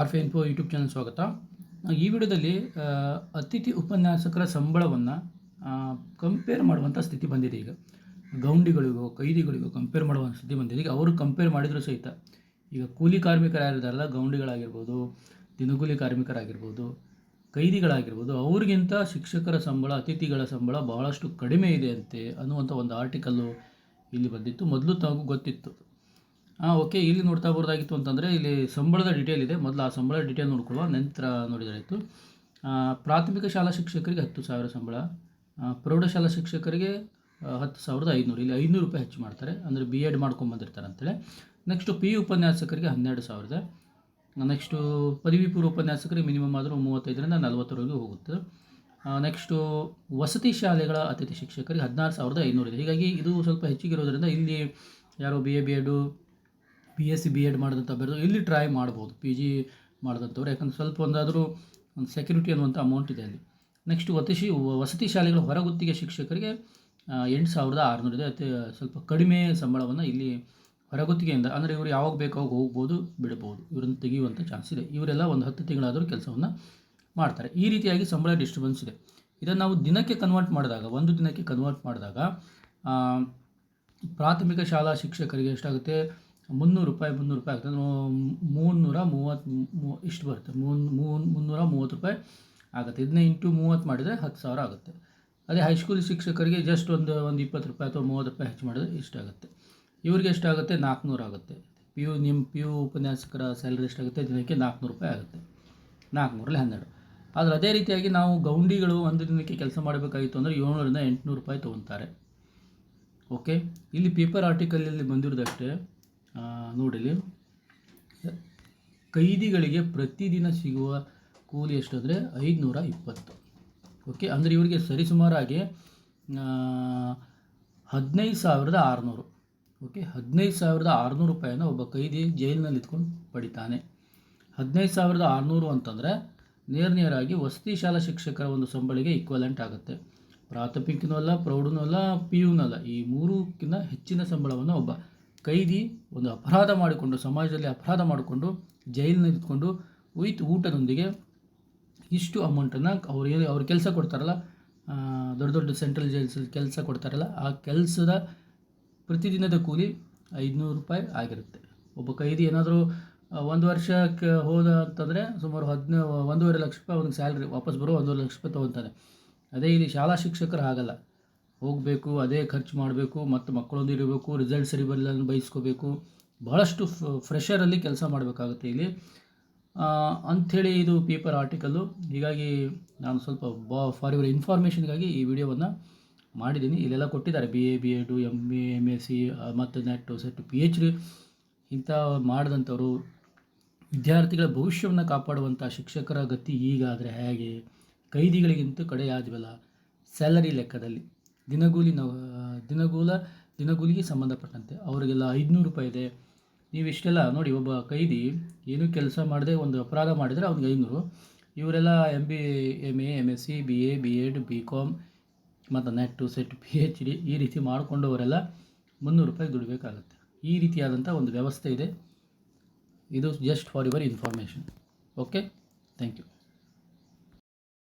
ಆರ್ಫೆ info YouTube channel ಸ್ವಾಗತ. ಈ ವಿಡಿಯೋದಲ್ಲಿ ಅತಿಥಿ ಉಪನ್ಯಾಸಕರ ಸಂಬಳವನ್ನು ಕಂಪೇರ್ ಮಾಡುವಂಥ ಸ್ಥಿತಿ ಬಂದಿದೆ ಈಗ. ಗೌಂಡಿಗಳಿಗೋ, ಕೈದಿಗಳಿಗೋ ಕಂಪೇರ್ ಮಾಡುವಂಥ ಸ್ಥಿತಿ ಬಂದಿದೆ. ಈಗ ಅವರು ಕಂಪೇರ್ ಮಾಡಿದರೂ ಸಹಿತ. ಈಗ ಕೂಲಿ ಕಾರ್ಮಿಕರು ಯಾರಿದಾರಲ್ಲ ಗೌಂಡಿಗಳಾಗಿರ್ಬೋದು, ದಿನಗೂಲಿ ಕಾರ್ಮಿಕರಾಗಿರ್ಬೋದು, ಕೈದಿಗಳಾಗಿರ್ಬೋದು. ಅವ್ರಿಗಿಂತ ಶಿಕ್ಷಕರ ಸಂಬಳ, ಅತಿಥಿಗಳ ಸಂಬಳ ಬಹಳಷ್ಟು ಕಡಿಮೆ ಇದೆ ಅಂತೆ ಅನ್ನುವಂಥ ಒಂದು ಆರ್ಟಿಕಲ್ಲು ಇಲ್ಲಿ ಬಂದಿತ್ತು. ಮೊದಲು ತಮಗೂ ಗೊತ್ತಿತ್ತು. ಹಾಂ ಓಕೆ, ಇಲ್ಲಿ ನೋಡ್ತಾ ಬರೋದಾಗಿತ್ತು ಅಂತಂದರೆ ಇಲ್ಲಿ ಸಂಬಳದ ಡೀಟೇಲ್ ಇದೆ. ಮೊದಲು ಆ ಸಂಬಳ ಡೀಟೇಲ್ ನೋಡ್ಕೊಳ್ಳುವ, ನಂತರ ನೋಡಿದ್ರಾಯಿತು. ಪ್ರಾಥಮಿಕ ಶಾಲಾ ಶಿಕ್ಷಕರಿಗೆ ಹತ್ತು ಸಾವಿರ ಸಂಬಳ ಪ್ರೌಢಶಾಲಾ ಶಿಕ್ಷಕರಿಗೆ ಹತ್ತು ಸಾವಿರದ ಐನೂರು ಇಲ್ಲಿ ಐನೂರು ರೂಪಾಯಿ ಹೆಚ್ಚು ಮಾಡ್ತಾರೆ. ಅಂದರೆ ಬಿ ಎಡ್ ಮಾಡ್ಕೊಂಬಂದಿರ್ತಾರೆ ಅಂತೇಳಿ. ನೆಕ್ಸ್ಟು ಪಿ ಯು ಉಪನ್ಯಾಸಕರಿಗೆ ಹನ್ನೆರಡು ಸಾವಿರದ. ನೆಕ್ಸ್ಟು ಪದವಿ ಪೂರ್ವ ಉಪನ್ಯಾಸಕರಿಗೆ ಮಿನಿಮಮ್ ಆದರೂ ಮೂವತ್ತೈದರಿಂದ ನಲವತ್ತರವರೆಗೂ ಹೋಗುತ್ತೆ. ನೆಕ್ಸ್ಟು ವಸತಿ ಶಾಲೆಗಳ ಅತಿಥಿ ಶಿಕ್ಷಕರಿಗೆ ಹದಿನಾರು ಸಾವಿರದ ಐನೂರು ಇದೆ. ಹೀಗಾಗಿ ಇದು ಸ್ವಲ್ಪ ಹೆಚ್ಚಿಗಿರೋದ್ರಿಂದ ಇಲ್ಲಿ ಯಾರೋ B A B Ed B S C B Ed ಮಾಡಿದಂಥ ಬೇರೆ ಇಲ್ಲಿ ಟ್ರೈ ಮಾಡ್ಬೋದು ಪಿ ಜಿ ಮಾಡಿದಂಥವ್ರು ಯಾಕಂದ್ರೆ ಸ್ವಲ್ಪ ಒಂದಾದರೂ ಒಂದು ಸೆಕ್ಯೂರಿಟಿ ಅನ್ನುವಂಥ ಅಮೌಂಟ್ ಇದೆ ಅಲ್ಲಿ. ನೆಕ್ಸ್ಟ್ ವಸತಿ ವಸತಿ ಶಾಲೆಗಳ ಹೊರಗುತ್ತಿಗೆ ಶಿಕ್ಷಕರಿಗೆ ಎಂಟು ಸಾವಿರದ ಆರುನೂರು ಇದೆ. ಅತಿ, ಸ್ವಲ್ಪ ಕಡಿಮೆ ಸಂಬಳವನ್ನು ಇಲ್ಲಿ ಹೊರಗುತ್ತಿಗೆಯಿಂದ, ಅಂದರೆ ಇವರು ಯಾವಾಗ ಬೇಕು ಅವಾಗ ಹೋಗ್ಬೋದು, ಬಿಡ್ಬೋದು. ಇವರನ್ನು ತೆಗೆಯುವಂಥ ಚಾನ್ಸ್ ಇದೆ. ಇವರೆಲ್ಲ ಒಂದು ಹತ್ತು ತಿಂಗಳಾದರೂ ಕೆಲಸವನ್ನು ಮಾಡ್ತಾರೆ. ಈ ರೀತಿಯಾಗಿ ಸಂಬಳ ಡಿಸ್ಟರ್ಬೆನ್ಸ್ ಇದೆ. ಇದನ್ನು ನಾವು ದಿನಕ್ಕೆ ಕನ್ವರ್ಟ್ ಮಾಡಿದಾಗ, ಒಂದು ದಿನಕ್ಕೆ ಕನ್ವರ್ಟ್ ಮಾಡಿದಾಗ ಪ್ರಾಥಮಿಕ ಶಾಲಾ ಶಿಕ್ಷಕರಿಗೆ ಎಷ್ಟಾಗುತ್ತೆ? ಮುನ್ನೂರು ರೂಪಾಯಿ ಮುನ್ನೂರು ರೂಪಾಯಿ ಆಗ್ತದೆ. ಮೂನ್ನೂರ ಮೂವತ್ತು, ಮೂ, ಇಷ್ಟು ಬರುತ್ತೆ. ಮೂನ್ ಮೂನ್ ಮುನ್ನೂರ ಮೂವತ್ತು ರೂಪಾಯಿ ಆಗುತ್ತೆ. ಇದನ್ನ ಇಂಟು ಮೂವತ್ತು ಮಾಡಿದರೆ ಹತ್ತು ಸಾವಿರ ಆಗುತ್ತೆ. ಅದೇ ಹೈಸ್ಕೂಲ್ ಶಿಕ್ಷಕರಿಗೆ ಜಸ್ಟ್ ಒಂದು ಒಂದು ಇಪ್ಪತ್ತು ರೂಪಾಯಿ ಅಥವಾ ಮೂವತ್ತು ರೂಪಾಯಿ ಹೆಚ್ಚು ಮಾಡಿದ್ರೆ ಇಷ್ಟಾಗುತ್ತೆ ಇವ್ರಿಗೆ ಎಷ್ಟಾಗುತ್ತೆ ನಾಲ್ಕುನೂರು ಆಗುತ್ತೆ? ಪಿ ಯು ನಿಮ್ಮ ಪಿ ಯು ಉಪನ್ಯಾಸಕರ ಸ್ಯಾಲ್ರಿ ಎಷ್ಟಾಗುತ್ತೆ ದಿನಕ್ಕೆ ನಾಲ್ಕುನೂರು ರೂಪಾಯಿ ಆಗುತ್ತೆ. ನಾಲ್ಕುನೂರಲ್ಲಿ ಹನ್ನೆರಡು. ಆದರೆ ಅದೇ ರೀತಿಯಾಗಿ ನಾವು ಗೌಂಡಿಗಳು ಒಂದು ದಿನಕ್ಕೆ ಕೆಲಸ ಮಾಡಬೇಕಾಗಿತ್ತು ಅಂದರೆ ಏಳ್ನೂರಿಂದ ಎಂಟುನೂರು ರೂಪಾಯಿ ತೊಗೊತಾರೆ ಓಕೆ ಇಲ್ಲಿ ಪೇಪರ್ ಆರ್ಟಿಕಲಲ್ಲಿ ಬಂದಿರೋದಷ್ಟೇ ನೋಡಿಲಿ ಕೈದಿಗಳಿಗೆ ಪ್ರತಿದಿನ ಸಿಗುವ ಕೂಲಿ ಎಷ್ಟು ಅಂದರೆ ಐದುನೂರ ಇಪ್ಪತ್ತು. ಓಕೆ, ಅಂದರೆ ಇವರಿಗೆ ಸರಿಸುಮಾರಾಗಿ ಹದಿನೈದು ಸಾವಿರದ ಆರುನೂರು. ಓಕೆ, ಹದಿನೈದು ಸಾವಿರದ ಆರುನೂರು ರೂಪಾಯಿನ ಒಬ್ಬ ಕೈದಿ ಜೈಲಿನಲ್ಲಿ ಇದ್ಕೊಂಡು ಪಡಿತಾನೆ. ಹದಿನೈದು ಸಾವಿರದ ಆರುನೂರು ಅಂತಂದರೆ ನೇರ ನೇರಾಗಿ ವಸತಿ ಶಾಲಾ ಶಿಕ್ಷಕರ ಒಂದು ಸಂಬಳಿಗೆ ಈಕ್ವಲೆಂಟ್ ಆಗುತ್ತೆ. ಪ್ರಾಥಮಿಕನೂ ಅಲ್ಲ, ಪ್ರೌಢನೂ ಅಲ್ಲ ಪಿ ಯುನೂ ಅಲ್ಲ. ಈ ಮೂರಕ್ಕಿಂತ ಹೆಚ್ಚಿನ ಸಂಬಳವನ್ನು ಒಬ್ಬ ಕೈದಿ ಒಂದು ಅಪರಾಧ ಮಾಡಿಕೊಂಡು, ಸಮಾಜದಲ್ಲಿ ಅಪರಾಧ ಮಾಡಿಕೊಂಡು, ಜೈಲಿನಲ್ಲಿ ಇದ್ಕೊಂಡು ವಿತ್ ಊಟದೊಂದಿಗೆ. ಇಷ್ಟು ಅಮೌಂಟನ್ನು ಅವ್ರು ಏನು, ಅವ್ರು ಕೆಲಸ ಕೊಡ್ತಾರಲ್ಲ ದೊಡ್ಡ ದೊಡ್ಡ ಸೆಂಟ್ರಲ್ ಜೈಲ್ಸ್ ಕೆಲಸ ಕೊಡ್ತಾರಲ್ಲ, ಆ ಕೆಲಸದ ಪ್ರತಿದಿನದ ಕೂಲಿ ಐದುನೂರು ರೂಪಾಯಿ ಆಗಿರುತ್ತೆ. ಒಬ್ಬ ಕೈದಿ ಏನಾದರೂ ಒಂದು ವರ್ಷಕ್ಕೆ ಹೋದ ಅಂತಂದರೆ ಸುಮಾರು ಹದಿನ, ಒಂದೂವರೆ ಲಕ್ಷ ರೂಪಾಯಿ ಅವ್ನಿಗೆ ಸ್ಯಾಲ್ರಿ ವಾಪಸ್ ಬರೋ ಒಂದೂವರೆ ಲಕ್ಷ ರೂಪಾಯಿ ತೊಗೊತಾನೆ ಅದೇ ಇಲ್ಲಿ ಶಾಲಾ ಶಿಕ್ಷಕರು ಆಗಲ್ಲ ಹೋಗಬೇಕು, ಅದೇ ಖರ್ಚು ಮಾಡಬೇಕು, ಮತ್ತು ಮಕ್ಕಳೊಂದು ಇರಬೇಕು ರಿಸಲ್ಟ್ ಸರಿ ಬರಲಿಲ್ಲ ಬಯಸ್ಕೋಬೇಕು ಭಾಳಷ್ಟು ಫ್ರೆಷರಲ್ಲಿ ಕೆಲಸ ಮಾಡಬೇಕಾಗುತ್ತೆ ಇಲ್ಲಿ. ಅಂಥೇಳಿ ಇದು ಪೇಪರ್ ಆರ್ಟಿಕಲ್ಲು ಹೀಗಾಗಿ ನಾನು ಸ್ವಲ್ಪ ಬಾ ಫಾರ್ ಯುವರ್ ಇನ್ಫಾರ್ಮೇಷನ್ಗಾಗಿ ಈ ವಿಡಿಯೋವನ್ನು ಮಾಡಿದ್ದೀನಿ. ಇಲ್ಲೆಲ್ಲ ಕೊಟ್ಟಿದ್ದಾರೆ B A B Ed M A M S C ಮತ್ತು net set P H D ಇಂಥ ಮಾಡಿದಂಥವರು ವಿದ್ಯಾರ್ಥಿಗಳ ಭವಿಷ್ಯವನ್ನು ಕಾಪಾಡುವಂಥ ಶಿಕ್ಷಕರ ಗತಿ ಈಗಾದರೆ ಹೇಗೆ? ಕೈದಿಗಳಿಗಿಂತ ಕಡೆಯಾದ್ವಲ್ಲ ಸ್ಯಾಲರಿ ಲೆಕ್ಕದಲ್ಲಿ. ದಿನಗೂಲಿ ನಾವು ದಿನಗೂಲ, ದಿನಗೂಲಿಗೆ ಸಂಬಂಧಪಟ್ಟಂತೆ ಅವರಿಗೆಲ್ಲ ಐದುನೂರು ರೂಪಾಯಿ ಇದೆ. ನೀವು ಇಷ್ಟೆಲ್ಲ ನೋಡಿ, ಒಬ್ಬ ಕೈದಿ ಏನೂ ಕೆಲಸ ಮಾಡದೆ ಒಂದು ಅಪರಾಧ ಮಾಡಿದರೆ ಅವ್ನಿಗೆ ಐನೂರು ಇವರೆಲ್ಲ M B M A M S C B A B Ed B Com ಮತ್ತು net set P H D ಈ ರೀತಿ ಮಾಡಿಕೊಂಡವರೆಲ್ಲ ಮುನ್ನೂರು ರೂಪಾಯಿ ದುಡಿಬೇಕಾಗುತ್ತೆ. ಈ ರೀತಿಯಾದಂಥ ಒಂದು ವ್ಯವಸ್ಥೆ ಇದೆ. ಇದು just for your information okay thank you